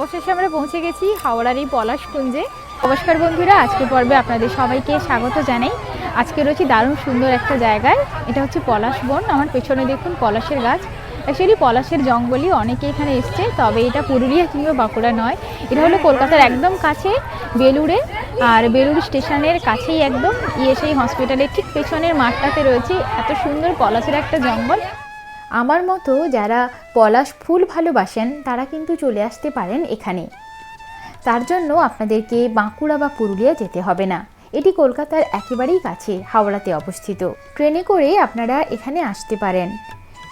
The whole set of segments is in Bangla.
অবশেষে আমরা পৌঁছে গেছি হাওড়ার এই পলাশকুঞ্জে। নমস্কার বন্ধুরা আজকে পর্বে আপনাদের সবাইকে স্বাগত জানাই। আজকে রয়েছি দারুণ সুন্দর একটা জায়গায়, এটা হচ্ছে পলাশ বন। আমার পেছনে দেখুন পলাশের গাছ। অ্যাকচুয়ালি পলাশের জঙ্গলই অনেকে এখানে এসছে, তবে এটা পুরুলিয়া কিংবা বাঁকুড়া নয়। এটা হলো কলকাতার একদম কাছে, বেলুড়ে। আর বেলুড় স্টেশনের কাছেই একদম। ইএসআই হসপিটালের ঠিক পেছনের মাঠটাতে রয়েছে। এত সুন্দর পলাশের একটা জঙ্গল। আমার মতো যারা পলাশ ফুল ভালোবাসেন, তারা কিন্তু চলে আসতে পারেন এখানে। তার জন্য আপনাদেরকে বাঁকুড়া বা পুরুলিয়া যেতে হবে না। এটি কলকাতার একেবারেই কাছে, হাওড়াতে অবস্থিত। ট্রেনে করে আপনারা এখানে আসতে পারেন।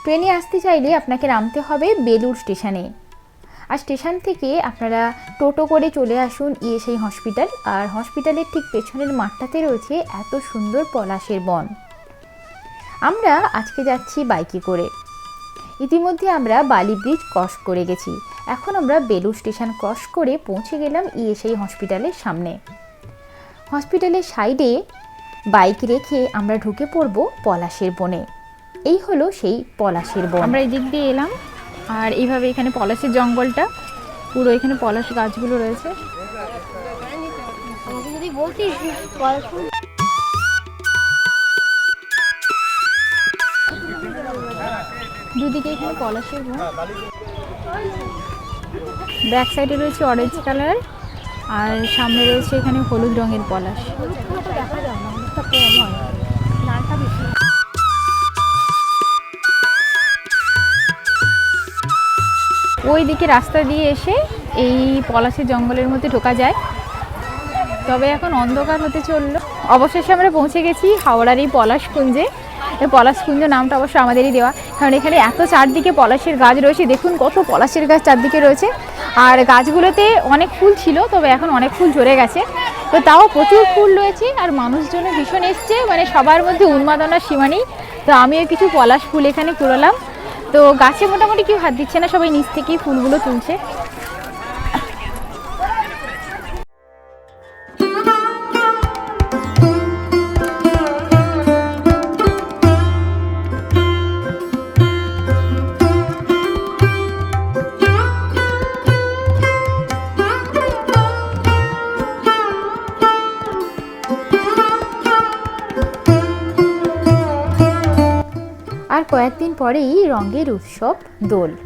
ট্রেনে আসতে চাইলে আপনাকে নামতে হবে বেলুর স্টেশনে। আর স্টেশন থেকে আপনারা টোটো করে চলে আসুন ইএসআই হসপিটাল। আর হসপিটালের ঠিক পেছনের মাঠটাতে রয়েছে এত সুন্দর পলাশের বন। আমরা আজকে যাচ্ছি বাইকে করে। ইতিমধ্যে আমরা বালি ব্রিজ ক্রস করে গেছি। এখন আমরা বেলুর স্টেশন ক্রস করে পৌঁছে গেলাম ইএসআই হসপিটালের সামনে। হসপিটালের সাইডে বাইক রেখে আমরা ঢুকে পড়ব পলাশের বনে। এই হলো সেই পলাশের বন। আমরা এই দিক দিয়ে এলাম আর এইভাবে এখানে পলাশের জঙ্গলটা পুরো এখানে পলাশ গাছগুলো রয়েছে। দুদিকে এখানে পলাশের বন ব্যাক সাইডে রয়েছে অরেঞ্জ কালার আর সামনে রয়েছে এখানে হলুদ রঙের পলাশ। দেখা ওই দিকে রাস্তা দিয়ে এসে এই পলাশের জঙ্গলের মধ্যে ঢোকা যায়। তবে এখন অন্ধকার হতে চলল। অবশেষে আমরা পৌঁছে গেছি হাওড়ার এই পলাশকুঞ্জে। এই পলাশকুঞ্জ নামটা অবশ্য আমাদেরই দেওয়া। কারণ এখানে এত চারদিকে পলাশের গাছ রয়েছে, দেখুন কত পলাশের গাছ চারদিকে রয়েছে। আর গাছগুলোতে অনেক ফুল ছিল, তবে এখন অনেক ফুল ঝরে গেছে। তো তাও প্রচুর ফুল রয়েছে আর মানুষজনও ভীষণ এসছে মানে সবার মধ্যে উন্মাদনার সীমা নেই তো আমিও কিছু পলাশ ফুল এখানে কুড়ালাম তো গাছে মোটামুটি কেউ হাত দিচ্ছে না, সবাই নিচ থেকেই ফুলগুলো তুলছে। কয়েকদিন পরেই রঙের উৎসব, দোল।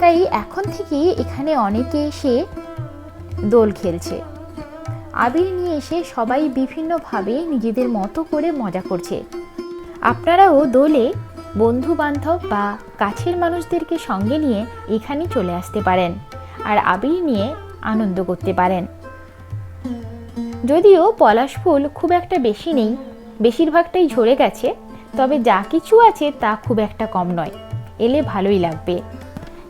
তাই এখন থেকে এখানে অনেকে এসে দোল খেলছে। আবির নিয়ে এসে সবাই বিভিন্নভাবে নিজেদের মতো করে মজা করছে। আপনারাও দোলে বন্ধু বান্ধব বা কাছের মানুষদেরকে সঙ্গে নিয়ে এখানে চলে আসতে পারেন আর আবির নিয়ে আনন্দ করতে পারেন। যদিও পলাশ ফুল খুব একটা বেশি নেই, বেশিরভাগটাই ঝরে গেছে। তবে যা কিছু আছে তা খুব একটা কম নয়। এলে ভালোই লাগবে।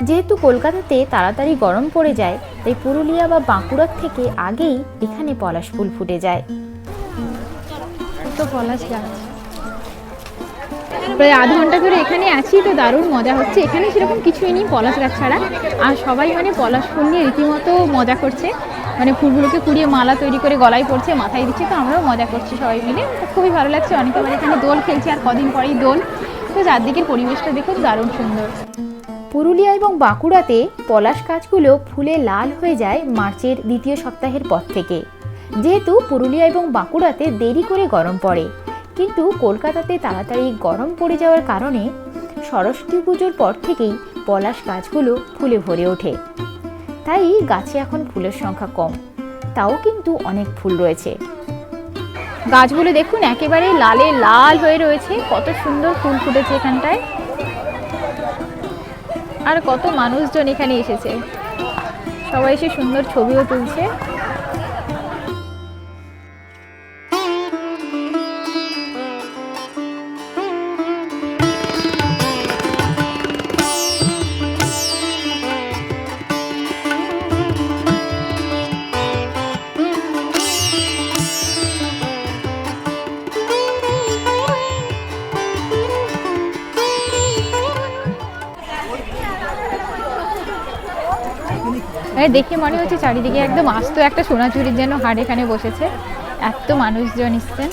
যেহেতু কলকাতাতে তাড়াতাড়ি গরম পড়ে যায়, তাই পুরুলিয়া বা বাঁকুড়ার থেকে আগেই এখানে পলাশ ফুল ফুটে যায়। তো পলাশ গাছ। প্রায় আধ ঘণ্টা ধরে এখানে আছি, তো দারুণ মজা হচ্ছে। এখানে সেরকম কিছুই নেই পলাশ গাছ ছাড়া। আর সবাই মানে পলাশ ফুল নিয়ে রীতিমতো মজা করছে। মানে ফুলগুলোকে কুড়িয়ে মালা তৈরি করে গলায় পড়ছে মাথায় দিচ্ছে, তো আমরাও মজা করছি সবাই মিলে। খুবই ভালো লাগছে, অনেকে আবার এখানে দোল খেলছে আর কদিন পরেই দোল। তো চারদিকের পরিবেশটা দেখুন দারুণ সুন্দর। পুরুলিয়া এবং বাঁকুড়াতে পলাশ গাছগুলো ফুলে লাল হয়ে যায় মার্চের দ্বিতীয় সপ্তাহের পর থেকে। যেহেতু পুরুলিয়া এবং বাঁকুড়াতে দেরি করে গরম পড়ে, কিন্তু কলকাতাতে তাড়াতাড়ি গরম পড়ে যাওয়ার কারণে সরস্বতী পুজোর পর থেকেই পলাশ গাছগুলো ফুলে ভরে ওঠে। তাই গাছে এখন ফুলের সংখ্যা কম। তাও কিন্তু অনেক ফুল রয়েছে। গাছগুলো দেখুন, একেবারে লালে লাল হয়ে রয়েছে। কত সুন্দর ফুল ফুটেছে এখানটায়। আর কত মানুষজন এখানে এসেছে। সবাই এসে সুন্দর ছবিও তুলছে। মানে দেখে মনে হচ্ছে চারিদিকে একদম আস্ত একটা সোনাচুরির যেন হাড় এখানে বসেছে। এত মানুষজন এসছেন।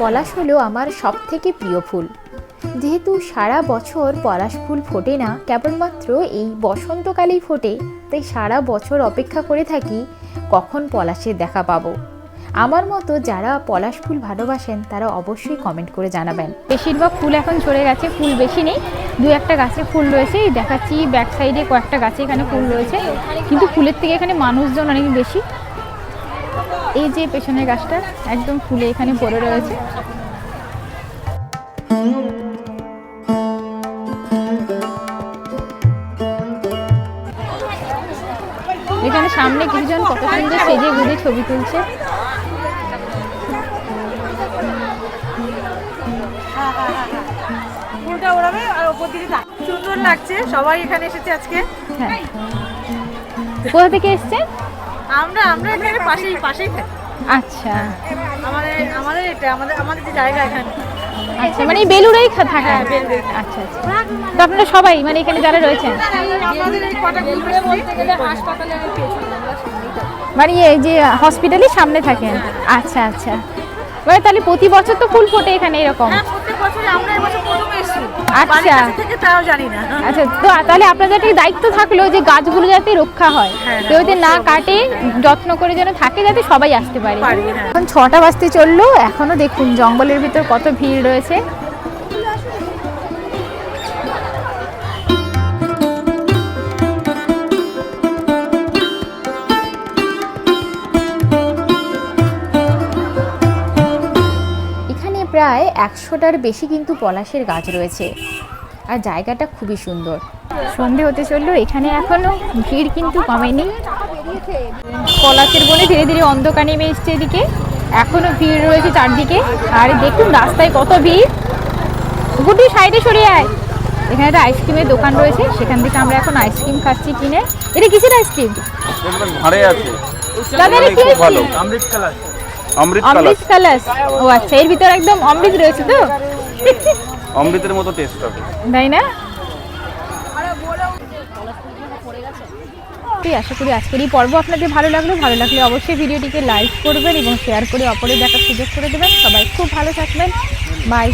পলাশ হলো আমার সব থেকে প্রিয় ফুল। যেহেতু সারা বছর পলাশ ফুল ফোটে না, কেবলমাত্র এই বসন্তকালেই ফোটে, তাই সারা বছর অপেক্ষা করে থাকি কখন পলাশের দেখা পাবো। আমার মতো যারা পলাশ ফুল ভালোবাসেন, তারা অবশ্যই কমেন্ট করে জানাবেন। বেশিরভাগ ফুল এখন ঝরে গেছে, ফুল বেশি নেই। দু একটা গাছে ফুল রয়েছে দেখাচ্ছি ব্যাক সাইডে কয়েকটা গাছে এখানে ফুল রয়েছে। কিন্তু ফুলের থেকে এখানে মানুষজন অনেক বেশি। এই যে পেছনের গাছটা, একদম ফুলে এখানে পড়ে রয়েছে। এখানে সামনে কিছুজন কত সুন্দর সেজে গুজে ছবি তুলছে। ফুলটা ওড়াবে আর ওপর দিকে সুন্দর লাগছে সবাই এখানে এসেছে আজকে। হ্যাঁ। কোথা থেকে এসছেন আমরা আমরা এখানে পাশেই পাশেই থাকি। আচ্ছা। আমাদের আমাদের এটা আমাদের আমাদের যে জায়গা এখানে। আচ্ছা মানে বেলুড়েই হ্যাঁ। আচ্ছা আচ্ছা। তো আপনারা সবাই মানে এখানে যারা রয়েছেন। মানে এই যে হসপিটালের সামনে থাকেন আচ্ছা আচ্ছা। মানে তাহলে প্রতি বছর তো ফুল ফোটে এখানে এরকম? হ্যাঁ প্রত্যেক বছর আমরা এবছর প্রথম এসেছি। আচ্ছা। থেকে তাও জানি না। আচ্ছা তো তাহলে আপনাদের একটা দায়িত্ব থাকল যে গাছগুলো যাতে রক্ষা হয়। হ্যাঁ, কেউ যাতে না কাটে যত্ন করে যেন থাকে যাতে সবাই আসতে পারে। হ্যাঁ। এখন ছটা বাজতে চলল এখনও দেখুন জঙ্গলের ভিতর কত ভিড় রয়েছে। প্রায় একশোটার বেশি কিন্তু পলাশের গাছ রয়েছে। আর জায়গাটা খুবই সুন্দর। সন্ধে হতে চলল এখানে এখনও ভিড় কিন্তু কমেনি। পলাশের বনে ধীরে ধীরে অন্ধকার নেমে এসছে এদিকে। এখনও ভিড় রয়েছে চারদিকে। আর দেখুন রাস্তায় কত ভিড়। গুটি সাইডে সরিয়ে আয়। এখানে একটা আইসক্রিমের দোকান রয়েছে সেখান থেকে আমরা এখন আইসক্রিম খাচ্ছি কিনে। এটা কিসের আইসক্রিম? দাদা এটা কি আইসক্রিম? অমৃত অমৃত কালাস ও আচ্ছা এর ভিতরে একদম অমৃত রয়েছে তো? অমৃতের মতো টেস্ট হবে। তাই না? আশা করি আজকের এই পর্ব আপনাদের ভালো লাগল। ভালো লাগলে অবশ্যই ভিডিওটিকে লাইক করবেন এবং শেয়ার করে অপরের দেখার সুযোগ করে দেবেন। সবাই খুব ভালো থাকবেন। বাই